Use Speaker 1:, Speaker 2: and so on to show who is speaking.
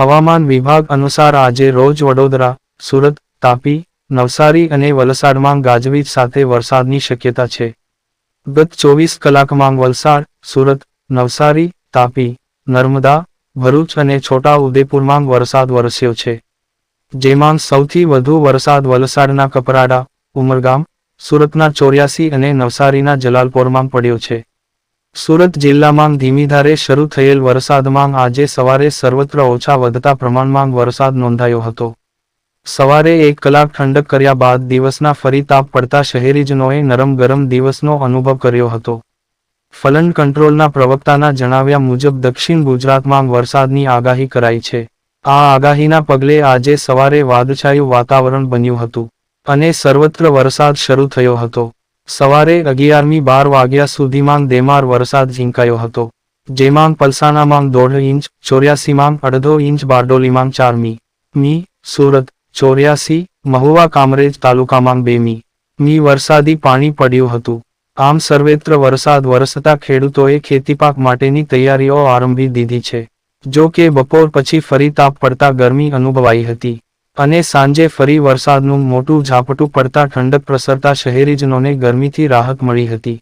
Speaker 1: હવામાન વિભાગ અનુસાર આજે રોજ વડોદરા, સુરત, તાપી, નવસારી અને વલસાડમાં ગાજવીજ સાથે વરસાદની શક્યતા છે. ગત ચોવીસ કલાકમાં વલસાડ, સુરત, નવસારી, તાપી, નર્મદા, ભરૂચ અને છોટા ઉદેપુરમાં વરસાદ વરસ્યો છે. જેમાં સૌથી વધુ વરસાદ વલસાડના કપરાડા, ઉમરગામ, સુરતના ચોર્યાસી અને નવસારીના જલાલપોરમાં પડ્યો છે. સુરત જિલ્લામાં ધીમી ધારે શરૂ થયેલ વરસાદમાં આજે સવારે સર્વત્ર ઓછા વધતા પ્રમાણમાં વરસાદ નોંધાયો હતો. સવારે એક કલાક ઠંડક કર્યા બાદ દિવસના ફરી તાપ પડતા શહેરીજનોએ નરમ ગરમ દિવસનો અનુભવ કર્યો હતો. ફલન કંટ્રોલના પ્રવક્તાના જણાવ્યા મુજબ દક્ષિણ ગુજરાતમાં વરસાદની આગાહી કરાઈ છે. આ આગાહીના પગલે આજે સવારે વાદછાયું વાતાવરણ બન્યું હતું અને સર્વત્ર વરસાદ શરૂ થયો હતો. સવારે અગિયારમી બાર વાગ્યા સુધીમાં દેમાર વરસાદ ઝીંકાયો હતો, જેમાં પલસાણામાં દોઢ ઇંચ, ચોર્યાસીમાં અડધો ઇંચ, બારડોલીમાં ચાર મી, સુરત, ચોર્યાસી, મહુવા કામરેજ તાલુકામાં બે મી મી વરસાદી પાણી પડ્યું હતું. આમ સર્વેત્ર વરસાદ વરસતા ખેડૂતોએ ખેતીપાક માટેની તૈયારીઓ આરંભી દીધી છે, જો કે બપોર પછી ફરી તાપ પડતા ગરમી અનુભવાઈ હતી. અને સાંજે ફરી વરસાદનું મોટું ઝાપટું પડતા ઠંડક પ્રસરતા શહેરીજનોને ગરમીથી રાહત મળી હતી.